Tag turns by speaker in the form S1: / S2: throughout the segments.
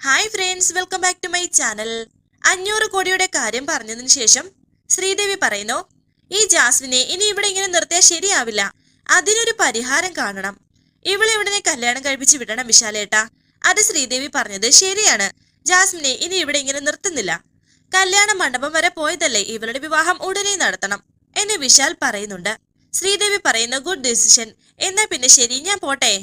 S1: Hi friends welcome back to my channel അഞ്ഞൂറ് കോടിയുടെ കാര്യം പറഞ്ഞതിന് ശേഷം ശ്രീദേവി പറയുന്നു ഈ ജാസ്മിനെ ഇനി ഇവിടെ ഇങ്ങനെ നിർത്തിയാൽ ശരിയാവില്ല. അതിനൊരു പരിഹാരം കാണണം. ഇവളെ ഇവിടെ കല്യാണം കഴിപ്പിച്ച് വിടണം വിശാലേട്ട. അത് ശ്രീദേവി പറഞ്ഞത് ശരിയാണ്. ജാസ്മിനെ ഇനി ഇവിടെ ഇങ്ങനെ നിർത്തുന്നില്ല. കല്യാണ മണ്ഡപം വരെ പോയതല്ലേ ഇവരുടെ വിവാഹം ഉടനെ നടത്തണം എന്ന് വിശാൽ പറയുന്നുണ്ട്. ശ്രീദേവി പറയുന്നു ഗുഡ് ഡിസിഷൻ. എന്നാ പിന്നെ ശരി ഞാൻ പോട്ടെ.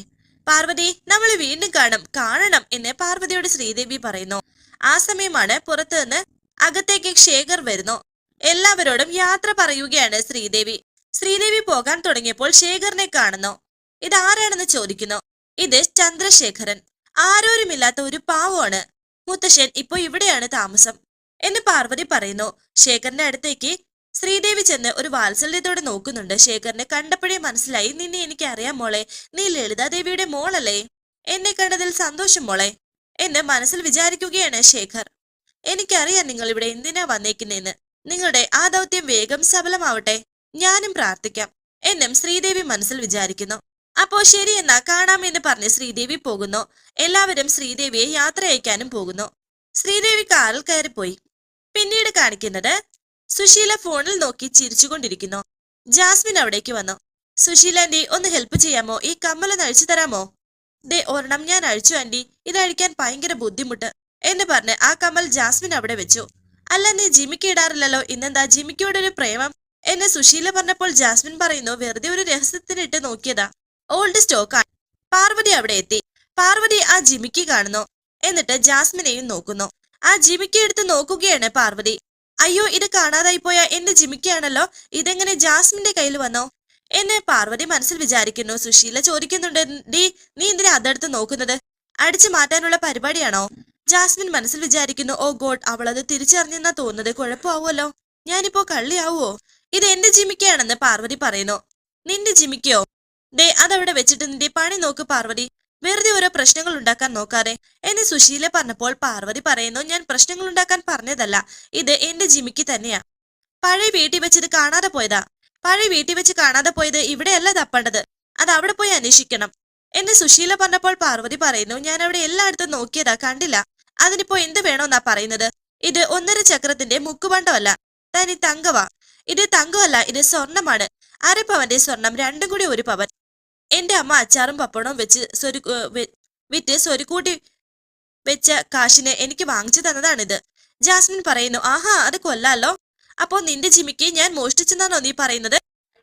S1: പാർവതി നമ്മൾ വീണ്ടും കാണും കാണണം എന്ന് പാർവതിയോട് ശ്രീദേവി പറയുന്നു. ആ സമയമാണ് പുറത്തു നിന്ന് അകത്തേക്ക് ശേഖർ വരുന്നു. എല്ലാവരോടും യാത്ര പറയുകയാണ് ശ്രീദേവി. ശ്രീദേവി പോകാൻ തുടങ്ങിയപ്പോൾ ശേഖറിനെ കാണുന്നു. ഇതാരാണെന്ന് ചോദിക്കുന്നു? ഇത് ചന്ദ്രശേഖരൻ. ആരോരുമില്ലാത്ത ഒരു പാവമാണ്. മുത്തശ്ശൻ ഇപ്പൊ ഇവിടെയാണ് താമസം എന്ന് പാർവതി പറയുന്നു. ശേഖറിന്റെ അടുത്തേക്ക് ശ്രീദേവി ചെന്ന് ഒരു വാത്സല്യത്തോടെ നോക്കുന്നുണ്ട്. ശേഖറിനെ കണ്ടപ്പോഴേ മനസ്സിലായി നിന്നെ എനിക്ക് അറിയാം മോളെ. നീ ലളിതാദേവിയുടെ മോളല്ലേ? എന്നെ കണ്ടതിൽ സന്തോഷം മോളെ. എന്ന് മനസ്സിൽ വിചാരിക്കുകയാണ് ശേഖർ. എനിക്കറിയാം നിങ്ങൾ ഇവിടെ എന്തിനാ വന്നേക്കുന്നതെന്ന് നിങ്ങളുടെ ആ ദൗത്യം വേഗം സഫലമാവട്ടെ. ഞാനും പ്രാർത്ഥിക്കാം. എന്നും ശ്രീദേവി മനസ്സിൽ വിചാരിക്കുന്നു. അപ്പോ ശരി എന്നാ കാണാമെന്ന് പറഞ്ഞ് ശ്രീദേവി പോകുന്നു. എല്ലാവരും ശ്രീദേവിയെ യാത്ര അയക്കാനും പോകുന്നു. ശ്രീദേവി കാറിൽ കയറിപ്പോയി. പിന്നീട് കാണിക്കുന്നത് സുശീല ഫോണിൽ നോക്കി ചിരിച്ചുകൊണ്ടിരിക്കുന്നു. ജാസ്മിൻ അവിടേക്ക് വന്നു. സുശീല ആന്റി ഒന്ന് ഹെൽപ്പ് ചെയ്യാമോ? ഈ കമ്മലൊന്ന് അഴിച്ചു തരാമോ? ദേ ഒരെണ്ണം ഞാൻ അഴിച്ചു ആന്റി. ഇത് അഴിക്കാൻ ഭയങ്കര ബുദ്ധിമുട്ട്. എന്ന് പറഞ്ഞ് ആ കമ്മൽ ജാസ്മിൻ അവിടെ വെച്ചു. അല്ല നീ ജിമിക്ക് ഇടാറില്ലല്ലോ? ഇന്നെന്താ ജിമിക്കോടൊരു പ്രേമം? എന്ന് സുശീല പറഞ്ഞപ്പോൾ ജാസ്മിൻ പറയുന്നു വെറുതെ ഒരു രഹസ്യത്തിനിട്ട് നോക്കിയതാ. ഓൾഡ് സ്റ്റോക്ക് ആണ്. പാർവതി അവിടെ എത്തി. പാർവതി ആ ജിമിക്ക് കാണുന്നു. എന്നിട്ട് ജാസ്മിനെയും നോക്കുന്നു. ആ ജിമിക്ക് എടുത്ത് നോക്കുകയാണ് പാർവതി. അയ്യോ ഇത് കാണാതായി പോയ എന്റെ ജിമിക്കാണല്ലോ. ഇതെങ്ങനെ ജാസ്മിന്റെ കയ്യിൽ വന്നോ? എന്നെ പാർവതി മനസ്സിൽ വിചാരിക്കുന്നു. സുശീല ചോദിക്കുന്നുണ്ട് ഡി നീ എന്തിനാ അതെടുത്ത് നോക്കുന്നത്? അടിച്ചു മാറ്റാനുള്ള പരിപാടിയാണോ? ജാസ്മിൻ മനസ്സിൽ വിചാരിക്കുന്നു ഓ ഗോഡ് അവളത് തിരിച്ചറിഞ്ഞെന്നാ തോന്നുന്നത്. കുഴപ്പമാവുമല്ലോ. ഞാനിപ്പോ കള്ളിയാവോ ഇത് എന്റെ ജിമിക്കയാണെന്ന് പാർവതി പറയുന്നു. നിന്റെ ജിമിക്കയോ ദേ അതവിടെ വെച്ചിട്ട് നിന്റെ പണി നോക്ക് പാർവതി. വെറുതെ ഓരോ പ്രശ്നങ്ങൾ ഉണ്ടാക്കാൻ നോക്കാതെ. എന്ന് സുശീല പറഞ്ഞപ്പോൾ പാർവതി പറയുന്നു ഞാൻ പ്രശ്നങ്ങൾ ഉണ്ടാക്കാൻ പറഞ്ഞതല്ല. ഇത് എന്റെ ജിമിക്ക് തന്നെയാ. പഴയ വീട്ടിൽ വെച്ച് ഇത് കാണാതെ പോയതാ. പഴയ വീട്ടിൽ വെച്ച് കാണാതെ പോയത് ഇവിടെയല്ല തപ്പേണ്ടത്. അത് അവിടെ പോയി അന്വേഷിക്കണം. എന്ന് സുശീല പറഞ്ഞപ്പോൾ പാർവതി പറയുന്നു ഞാൻ അവിടെ എല്ലായിടത്തും നോക്കിയതാ കണ്ടില്ല. അതിനിപ്പോ എന്ത് വേണോന്നാ പറയുന്നത്? ഇത് ഒന്നര ചക്രത്തിന്റെ മുക്കുപണ്ടമല്ല. തനി തങ്കവാ. ഇത് തങ്കമല്ല ഇത് സ്വർണമാണ് അരപ്പവന്റെ പവന്റെ സ്വർണം രണ്ടും കൂടി ഒരു പവൻ. എന്റെ അമ്മ അച്ചാറും പപ്പടവും വെച്ച് സ്വരു വിറ്റ് സ്വരുക്കൂട്ടി വെച്ച കാശിനെ എനിക്ക് വാങ്ങിച്ചു തന്നതാണിത്. ജാസ്മിൻ പറയുന്നു ആഹാ അത് കൊല്ലാലോ അപ്പോ നിന്റെ ജിമിക്ക് ഞാൻ മോഷ്ടിച്ചെന്നാണോ നീ പറയുന്നത്?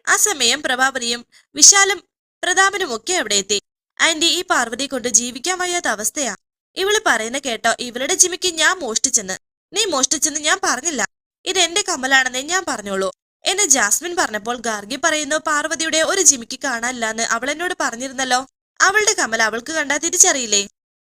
S1: ആ സമയം പ്രഭാവതിയും വിശാലും പ്രതാപനും ഒക്കെ അവിടെ എത്തി. ആന്റി ഈ പാർവതി കൊണ്ട് ജീവിക്കാൻ വയ്യാത്ത അവസ്ഥയാ. ഇവൾ പറയുന്ന കേട്ടോ ഇവളുടെ ജിമിക്ക് ഞാൻ മോഷ്ടിച്ചെന്ന്. നീ മോഷ്ടിച്ചെന്ന് ഞാൻ പറഞ്ഞില്ല. ഇത് എന്റെ കമ്മലാണെന്നേ ഞാൻ പറഞ്ഞോളൂ. എന്ന് ജാസ്മിൻ പറഞ്ഞപ്പോൾ ഗാർഗി പറയുന്നു പാർവതിയുടെ ഒരു ജിമിക്ക് കാണാനില്ലാന്ന് അവൾ എന്നോട് പറഞ്ഞിരുന്നല്ലോ. അവളുടെ കമൽ അവൾക്ക് കണ്ടാ തിരിച്ചറിയില്ലേ?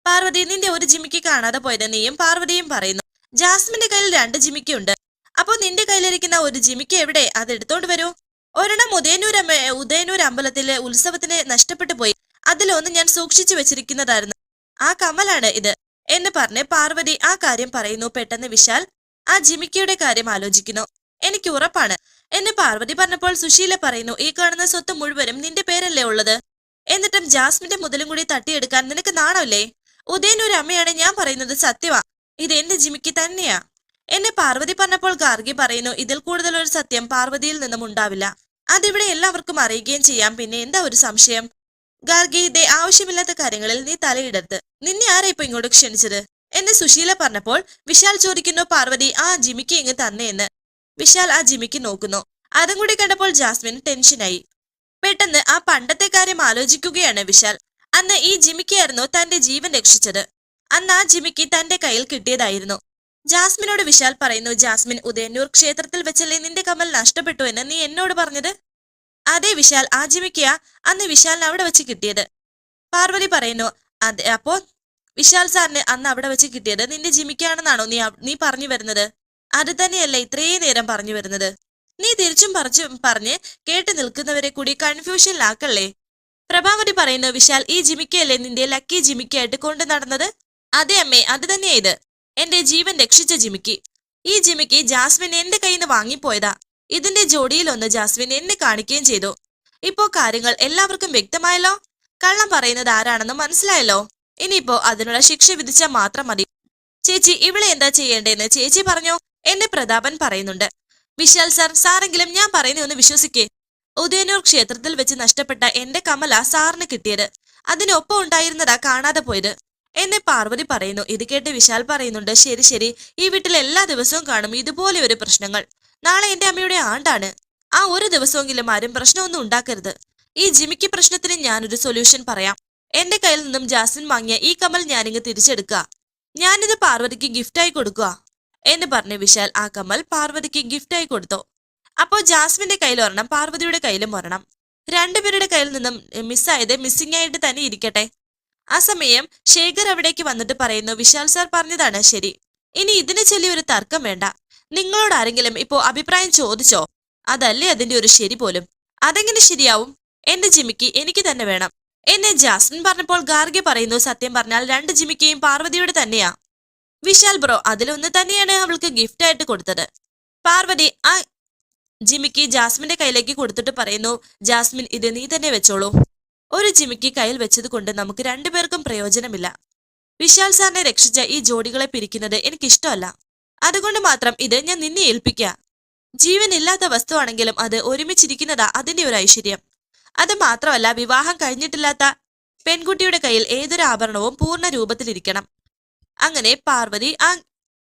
S1: പാർവതി നിന്റെ ഒരു ജിമിക്ക് കാണാതെ പോയത് നീയും പാർവതിയും പറയുന്നു. ജാസ്മിന്റെ കയ്യിൽ രണ്ട് ജിമിക്കുണ്ട്. അപ്പോൾ അപ്പൊ നിന്റെ കയ്യിലിരിക്കുന്ന ഒരു ജിമിക്ക് എവിടെ? അത് എടുത്തോണ്ട് വരൂ. ഒരെണ്ണം ഉദയനൂർ ഉദയനൂർ അമ്പലത്തിലെ ഉത്സവത്തിന് നഷ്ടപ്പെട്ടു പോയി. അതിലൊന്ന് ഞാൻ സൂക്ഷിച്ചു വെച്ചിരിക്കുന്നതായിരുന്നു. ആ കമലാണ് ഇത് എന്ന് പറഞ്ഞ് പാർവതി ആ കാര്യം പറയുന്നു. പെട്ടെന്ന് വിശാൽ ആ ജിമിക്കയുടെ കാര്യം ആലോചിക്കുന്നു. എനിക്ക് ഉറപ്പാണ്. എന്ന് പാർവതി പറഞ്ഞപ്പോൾ സുശീല പറയുന്നു ഈ കാണുന്ന സ്വത്ത് മുഴുവനും നിന്റെ പേരല്ലേ ഉള്ളത്? എന്നിട്ടും ജാസ്മിന്റെ മുതലും കൂടി തട്ടിയെടുക്കാൻ നിനക്ക് നാണമല്ലേ? ഉദയൻ ഒരു അമ്മയാണ് ഞാൻ പറയുന്നത് സത്യമാ. ഇത് എന്റെ ജിമിക്ക് തന്നെയാ. എന്നെ പാർവതി പറഞ്ഞപ്പോൾ ഗാർഗി പറയുന്നു ഇതിൽ കൂടുതൽ ഒരു സത്യം പാർവതിയിൽ നിന്നും ഉണ്ടാവില്ല. അതിവിടെ എല്ലാവർക്കും അറിയുകയും ചെയ്യാം. പിന്നെ എന്താ ഒരു സംശയം? ഗാർഗി ഇതേ ആവശ്യമില്ലാത്ത കാര്യങ്ങളിൽ നീ തലയിടരുത്. നിന്നെ ആരാ ഇപ്പൊ ഇങ്ങോട്ട് ക്ഷണിച്ചത്? എന്ന് സുശീല പറഞ്ഞപ്പോൾ വിശാൽ ചോദിക്കുന്നു പാർവതി ആ ജിമിക്ക് ഇങ്ങ് തന്നെയെന്ന് വിശാൽ ആ ജിമിക്ക് നോക്കുന്നു. അതും കൂടി കണ്ടപ്പോൾ ജാസ്മിൻ ടെൻഷനായി. പെട്ടെന്ന് ആ പണ്ടത്തെ കാര്യം ആലോചിക്കുകയാണ് വിശാൽ. അന്ന് ഈ ജിമിക്കായിരുന്നു തന്റെ ജീവൻ രക്ഷിച്ചത്. അന്ന് ആ ജിമിക്ക് തന്റെ കയ്യിൽ കിട്ടിയതായിരുന്നു. ജാസ്മിനോട് വിശാൽ പറയുന്നു ജാസ്മിൻ ഉദയന്നൂർ ക്ഷേത്രത്തിൽ വെച്ചല്ലേ നിന്റെ കമൽ നഷ്ടപ്പെട്ടു എന്ന് നീ എന്നോട് പറഞ്ഞത്? അതെ വിശാൽ ആ ജിമിക്കയാ അന്ന് വിശാലിന് അവിടെ വെച്ച് കിട്ടിയത്. പാർവതി പറയുന്നു അതെ അപ്പോ? വിശാൽ സാറിന് അന്ന് അവിടെ വെച്ച് കിട്ടിയത് നിന്റെ ജിമിക്കാണെന്നാണോ നീ നീ പറഞ്ഞു വരുന്നത്? അത് തന്നെയല്ല ഇത്രയും നേരം പറഞ്ഞു വരുന്നത്? നീ തിരിച്ചും പറിച്ചും പറഞ്ഞ് കേട്ടു നിൽക്കുന്നവരെ കൂടി കൺഫ്യൂഷനിലാക്കല്ലേ പ്രഭാവതി പറയുന്നു വിശാൽ ഈ ജിമിക്കയല്ലേ നിന്റെ ലക്കി ജിമിക്കായിട്ട് കൊണ്ടു നടന്നത്? അതെ അമ്മേ അത് തന്നെയാ ഇത്. എന്റെ ജീവൻ രക്ഷിച്ച ജിമിക്ക്. ഈ ജിമിക്ക് ജാസ്മിൻ എന്റെ കയ്യിൽ നിന്ന് വാങ്ങിപ്പോയതാ. ഇതിന്റെ ജോഡിയിലൊന്ന് ജാസ്മിൻ എന്നെ കാണിക്കുകയും ചെയ്തു. ഇപ്പോ കാര്യങ്ങൾ എല്ലാവർക്കും വ്യക്തമായല്ലോ? കള്ളം പറയുന്നത് ആരാണെന്ന് മനസ്സിലായല്ലോ? ഇനിയിപ്പോ അതിനുള്ള ശിക്ഷ വിധിച്ചാൽ മാത്രം മതി. ചേച്ചി ഇവിടെ എന്താ ചെയ്യേണ്ടതെന്ന് ചേച്ചി പറഞ്ഞോ? എന്നെ പ്രതാപൻ പറയുന്നുണ്ട്. വിശാൽ സാർ സാറെങ്കിലും ഞാൻ പറയുന്ന ഒന്ന് വിശ്വസിക്കേ. ഉദയനൂർ ക്ഷേത്രത്തിൽ വെച്ച് നഷ്ടപ്പെട്ട എന്റെ കമല സാറിന് കിട്ടിയത്. അതിനൊപ്പം ഉണ്ടായിരുന്നതാ കാണാതെ പോയത്. എന്നെ പാർവതി പറയുന്നു. ഇത് കേട്ട് വിശാൽ പറയുന്നുണ്ട്. ശരി ശരി. ഈ വീട്ടിൽ എല്ലാ ദിവസവും കാണും ഇതുപോലെ ഒരു പ്രശ്നങ്ങൾ. നാളെ എന്റെ അമ്മയുടെ ആണ്ടാണ്. ആ ഒരു ദിവസമെങ്കിലും ആരും പ്രശ്നമൊന്നും ഉണ്ടാക്കരുത്. ഈ ജിമിക്ക് പ്രശ്നത്തിന് ഞാനൊരു സൊല്യൂഷൻ പറയാം. എന്റെ കയ്യിൽ നിന്നും ജാസ്മിൻ വാങ്ങിയ ഈ കമൽ ഞാനിങ്ങ് തിരിച്ചെടുക്കുക. ഞാനിത് പാർവതിക്ക് ഗിഫ്റ്റായി കൊടുക്കുക. എന്ന് പറഞ്ഞ വിശാൽ ആ കമ്മൽ പാർവതിക്ക് ഗിഫ്റ്റായി കൊടുത്തു. അപ്പോ ജാസ്മിന്റെ കയ്യിൽ ഒരെണ്ണം പാർവതിയുടെ കയ്യിലും ഒരെണ്ണം. രണ്ടുപേരുടെ കയ്യിൽ നിന്നും മിസ്സായത് മിസ്സിംഗ് ആയിട്ട് തന്നെ ഇരിക്കട്ടെ. ആ സമയം ശേഖർ അവിടേക്ക് വന്നിട്ട് പറയുന്നു വിശാൽ സാർ പറഞ്ഞതാണ് ശരി. ഇനി ഇതിനെ ചൊല്ലി ഒരു തർക്കം വേണ്ട. നിങ്ങളോട് ആരെങ്കിലും ഇപ്പോ അഭിപ്രായം ചോദിച്ചോ? അതല്ലേ അതിന്റെ ഒരു ശരി പോലും. അതെങ്ങനെ ശരിയാവും? എന്റെ ജിമിക്ക് എനിക്ക് തന്നെ വേണം. എന്നെ ജാസ്മിൻ പറഞ്ഞപ്പോൾ ഗാർഗെ പറയുന്നു സത്യം പറഞ്ഞാൽ രണ്ട് ജിമിക്കയും പാർവതിയുടെ തന്നെയാ. വിശാൽ ബ്രോ അതിലൊന്ന് തന്നെയാണ് അവൾക്ക് ഗിഫ്റ്റ് ആയിട്ട് കൊടുത്തത്. പാർവതി ആ ജിമിക്ക് ജാസ്മിന്റെ കയ്യിലേക്ക് കൊടുത്തിട്ട് പറയുന്നു ജാസ്മിൻ ഇത് നീ തന്നെ വെച്ചോളൂ. ഒരു ജിമിക്ക് കയ്യിൽ വെച്ചത് കൊണ്ട് നമുക്ക് രണ്ടുപേർക്കും പ്രയോജനമില്ല. വിശാൽ സാറിനെ രക്ഷിച്ച ഈ ജോഡികളെ പിരിക്കുന്നത് എനിക്കിഷ്ടമല്ല. അതുകൊണ്ട് മാത്രം ഇത് ഞാൻ നിന്നെ ഏൽപ്പിക്കുക ജീവനില്ലാത്ത വസ്തുവാണെങ്കിലും അത് ഒരുമിച്ചിരിക്കുന്നതാ അതിന്റെ ഒരു ഐശ്വര്യം. അത് മാത്രമല്ല വിവാഹം കഴിഞ്ഞിട്ടില്ലാത്ത പെൺകുട്ടിയുടെ കയ്യിൽ ഏതൊരു ആഭരണവും പൂർണ രൂപത്തിലിരിക്കണം. അങ്ങനെ പാർവതി ആ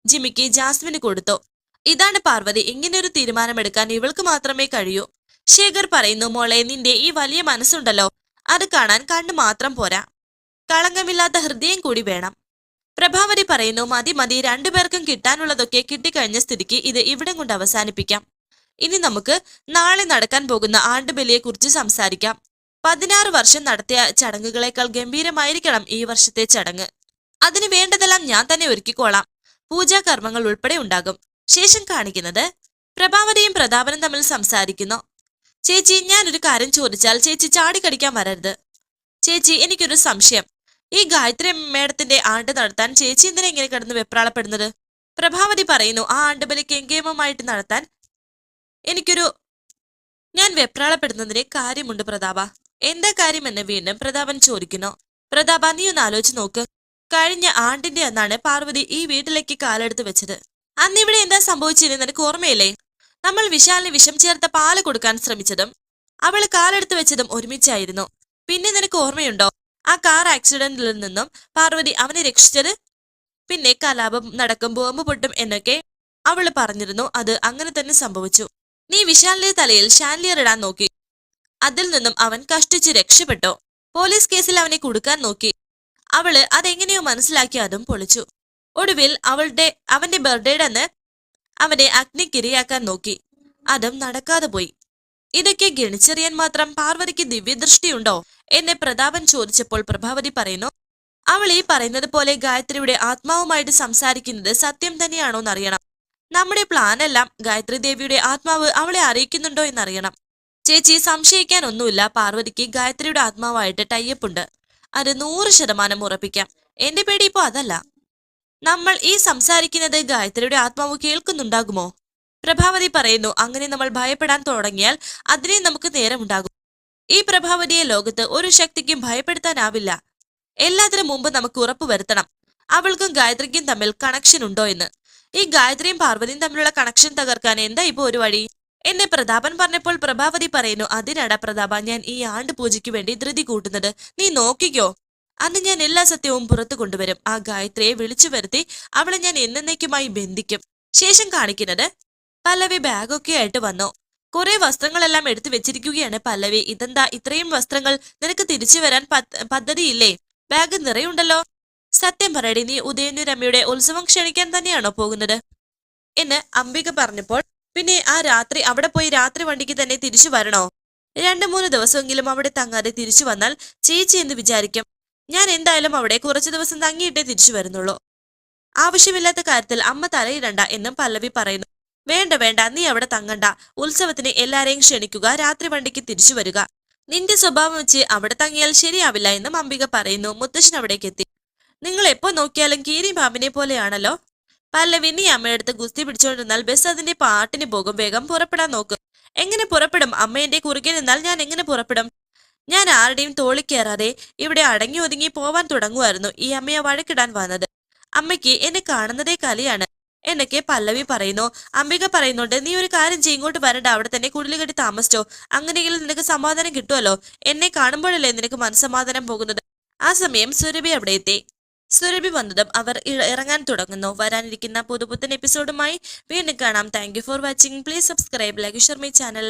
S1: ജിമിക്ക് ജാസ്മിന് കൊടുത്തു. ഇതാണ് പാർവതി ഇങ്ങനെയൊരു തീരുമാനമെടുക്കാൻ ഇവൾക്ക് മാത്രമേ കഴിയൂ. ശേഖർ പറയുന്നു മോളെ നിന്റെ ഈ വലിയ മനസ്സുണ്ടല്ലോ. അത് കാണാൻ കണ്ണു മാത്രം പോരാ. കളങ്കമില്ലാത്ത ഹൃദയം കൂടി വേണം. പ്രഭാവതി പറയുന്നു മതി മതി രണ്ടുപേർക്കും കിട്ടാനുള്ളതൊക്കെ കിട്ടിക്കഴിഞ്ഞ സ്ഥിതിക്ക് ഇത് ഇവിടെ കൊണ്ട് അവസാനിപ്പിക്കാം. ഇനി നമുക്ക് നാളെ നടക്കാൻ പോകുന്ന ആണ്ടുബലിയെ കുറിച്ച് സംസാരിക്കാം. പതിനാറ് വർഷം നടത്തിയ ചടങ്ങുകളേക്കാൾ ഗംഭീരമായിരിക്കണം ഈ വർഷത്തെ ചടങ്ങ്. അതിന് വേണ്ടതെല്ലാം ഞാൻ തന്നെ ഒരുക്കിക്കോളാം. പൂജാകർമ്മങ്ങൾ ഉൾപ്പെടെ ഉണ്ടാകും. ശേഷം കാണിക്കുന്നത് പ്രഭാവതിയും പ്രതാപനും തമ്മിൽ സംസാരിക്കുന്നു. ചേച്ചി ഞാൻ ഒരു കാര്യം ചോദിച്ചാൽ ചേച്ചി ചാടിക്കടിക്കാൻ വരരുത്. ചേച്ചി എനിക്കൊരു സംശയം. ഈ ഗായത്രി മേഡത്തിന്റെ ആണ്ട് നടത്താൻ ചേച്ചി എന്തിനാ ഇങ്ങനെ കിടന്ന് വെപ്രാളപ്പെടുന്നത്? പ്രഭാവതി പറയുന്നു ആ ആണ്ടുബലി കെങ്കേമമായിട്ട് നടത്താൻ എനിക്കൊരു ഞാൻ വെപ്രാളപ്പെടുന്നതിന് കാര്യമുണ്ട് പ്രതാപ. എന്താ കാര്യമെന്ന് വീണ്ടും പ്രതാപൻ ചോദിക്കുന്നു. പ്രതാപ നീ ഒന്ന് ആലോചിച്ച് നോക്ക്. കഴിഞ്ഞ ആണ്ടിന്റെ അന്നാണ് പാർവതി ഈ വീട്ടിലേക്ക് കാലെടുത്ത് വെച്ചത്. അന്ന് ഇവിടെ എന്താ സംഭവിച്ചിരുന്നത് നിനക്ക് ഓർമ്മയില്ലേ? നമ്മൾ വിശാലിന് വിഷം ചേർത്ത പാൽ കൊടുക്കാൻ ശ്രമിച്ചതും അവൾ കാലെടുത്ത് വെച്ചതും ഒരുമിച്ചായിരുന്നു. പിന്നെ നിനക്ക് ഓർമ്മയുണ്ടോ? ആ കാർ ആക്സിഡന്റിൽ നിന്നും പാർവതി അവനെ രക്ഷിച്ചത്? പിന്നെ കലാപം നടക്കും ബോംബ് പൊട്ടും എന്നൊക്കെ അവൾ പറഞ്ഞിരുന്നു. അത് അങ്ങനെ തന്നെ സംഭവിച്ചു. നീ വിശാലിന്റെ തലയിൽ ഷാൻലിയർ ഇടാൻ നോക്കി. അതിൽ നിന്നും അവൻ കഷ്ടിച്ച് രക്ഷപ്പെട്ടു? പോലീസ് കേസിൽ അവനെ കൊടുക്കാൻ നോക്കി. അവൾ അതെങ്ങനെയോ മനസ്സിലാക്കി അതും പൊളിച്ചു. ഒടുവിൽ അവളുടെ അവന്റെ ബർത്ത്ഡേയുടെ അന്ന് അവനെ അഗ്നിക്കിരയാക്കാൻ നോക്കി. അതും നടക്കാതെ പോയി. ഇതൊക്കെ ഗണിച്ചെറിയാൻ മാത്രം പാർവതിക്ക് ദിവ്യദൃഷ്ടിയുണ്ടോ? എന്നെ പ്രതാപൻ ചോദിച്ചപ്പോൾ പ്രഭാവതി പറയുന്നു അവൾ ഈ പറയുന്നത് പോലെ ഗായത്രിയുടെ ആത്മാവുമായിട്ട് സംസാരിക്കുന്നത് സത്യം തന്നെയാണോ എന്നറിയണം. നമ്മുടെ പ്ലാൻ എല്ലാം ഗായത്രി ദേവിയുടെ ആത്മാവ് അവളെ അറിയിക്കുന്നുണ്ടോ എന്നറിയണം. ചേച്ചി സംശയിക്കാൻ ഒന്നുമില്ല. പാർവതിക്ക് ഗായത്രിയുടെ ആത്മാവായിട്ട് ടൈപ്പ് ഉണ്ട്. അത് നൂറ് ശതമാനം ഉറപ്പിക്കാം. എന്റെ പേടി ഇപ്പോ അതല്ല. നമ്മൾ ഈ സംസാരിക്കുന്നത് ഗായത്രിയുടെ ആത്മാവ് കേൾക്കുന്നുണ്ടാകുമോ? പ്രഭാവതി പറയുന്നു അങ്ങനെ നമ്മൾ ഭയപ്പെടാൻ തുടങ്ങിയാൽ അതിനെ നമുക്ക് നേരമുണ്ടാകും. ഈ പ്രഭാവതിയെ ലോകത്ത് ഒരു ശക്തിക്കും ഭയപ്പെടുത്താനാവില്ല. എല്ലാത്തിനും മുമ്പ് നമുക്ക് ഉറപ്പ് വരുത്തണം. അവൾക്കും ഗായത്രിക്കും തമ്മിൽ കണക്ഷൻ ഉണ്ടോ എന്ന്. ഈ ഗായത്രിയും പാർവതിയും തമ്മിലുള്ള കണക്ഷൻ തകർക്കാൻ എന്താ ഇപ്പോ ഒരു വഴി? എന്നെ പ്രതാപൻ പറഞ്ഞപ്പോൾ പ്രഭാവതി പറയുന്നു അതിനാടാ പ്രതാപ ഞാൻ ഈ ആണ്ട് പൂജയ്ക്ക് വേണ്ടി ധൃതി കൂട്ടുന്നത്. നീ നോക്കിക്കോ. അന്ന് ഞാൻ എല്ലാ സത്യവും പുറത്തു കൊണ്ടുവരും. ആ ഗായത്രിയെ വിളിച്ചു വരുത്തി അവളെ ഞാൻ എന്നേക്കുമായി ബന്ധിക്കും. ശേഷം കാണിക്കുന്നത് പല്ലവി ബാഗൊക്കെ ആയിട്ട് വന്നു. കുറെ വസ്ത്രങ്ങളെല്ലാം എടുത്തു വെച്ചിരിക്കുകയാണ് പല്ലവി. ഇതെന്താ? ഇത്രയും വസ്ത്രങ്ങൾ നിനക്ക് തിരിച്ചു വരാൻ പദ്ധ- പദ്ധതിയില്ലേ? ബാഗ് നിറയുണ്ടല്ലോ. സത്യം പറയടി നീ ഉദയനൂരമ്മയുടെ ഉത്സവം ക്ഷണിക്കാൻ തന്നെയാണോ പോകുന്നത്? എന്ന് അംബിക പറഞ്ഞപ്പോൾ പിന്നെ ആ രാത്രി അവിടെ പോയി രാത്രി വണ്ടിക്ക് തന്നെ തിരിച്ചു വരണോ? രണ്ടു മൂന്ന് ദിവസമെങ്കിലും അവിടെ തങ്ങാതെ തിരിച്ചു വന്നാൽ ചേച്ചി എന്ന് വിചാരിക്കും ഞാൻ എന്തായാലും അവിടെ കുറച്ചു ദിവസം തങ്ങിയിട്ടേ തിരിച്ചു വരുന്നുള്ളൂ. ആവശ്യമില്ലാത്ത കാര്യത്തിൽ അമ്മ തലയിടണ്ട എന്നും പല്ലവി പറയുന്നു. വേണ്ട വേണ്ട നീ അവിടെ തങ്ങണ്ട. ഉത്സവത്തിന് എല്ലാരെയും ക്ഷണിക്കുക രാത്രി വണ്ടിക്ക് തിരിച്ചു വരിക. നിന്റെ സ്വഭാവം വെച്ച് അവിടെ തങ്ങിയാൽ ശരിയാവില്ല എന്നും അംബിക പറയുന്നു. മുത്തശ്ശൻ അവിടേക്ക് എത്തി. നിങ്ങൾ എപ്പോ നോക്കിയാലും കീരി ബാബിനെ പോലെയാണല്ലോ? പല്ലവി നീ അമ്മയടുത്ത് ഗുസ്തി പിടിച്ചുകൊണ്ടിരുന്നാൽ ബസ് അതിന്റെ പാട്ടിന് പോകും. വേഗം പുറപ്പെടാൻ നോക്കും. എങ്ങനെ പുറപ്പെടും? അമ്മ കുറുകെ നിന്നാൽ ഞാൻ എങ്ങനെ പുറപ്പെടും? ഞാൻ ആരുടെയും തോളി കയറാതെ ഇവിടെ അടങ്ങി ഒതുങ്ങി പോവാൻ തുടങ്ങുമായിരുന്നു ഈ അമ്മയെ വഴക്കിടാൻ വന്നത്. അമ്മയ്ക്ക് എന്നെ കാണുന്നതേ കലിയാണ്. എന്നൊക്കെ പല്ലവി പറയുന്നു. അംബിക പറയുന്നുണ്ട് നീ ഒരു കാര്യം ചെയ്യും ഇങ്ങോട്ട് വരണ്ട. അവിടെ തന്നെ കുടിലുകെട്ടി താമസിച്ചോ. അങ്ങനെയെങ്കിലും നിനക്ക് സമാധാനം കിട്ടുമല്ലോ എന്നെ കാണുമ്പോഴല്ലേ നിനക്ക് മനസ്സമാധാനം പോകുന്നത്? ആ സമയം സുരഭി അവിടെ എത്തി. സുരഭി വന്നതും അവർ ഇറങ്ങാൻ തുടങ്ങുന്നു. വരാനിരിക്കുന്ന പുതുപുത്തൻ എപ്പിസോഡുമായി വീണ്ടും കാണാം. Thank for watching please subscribe like share my channel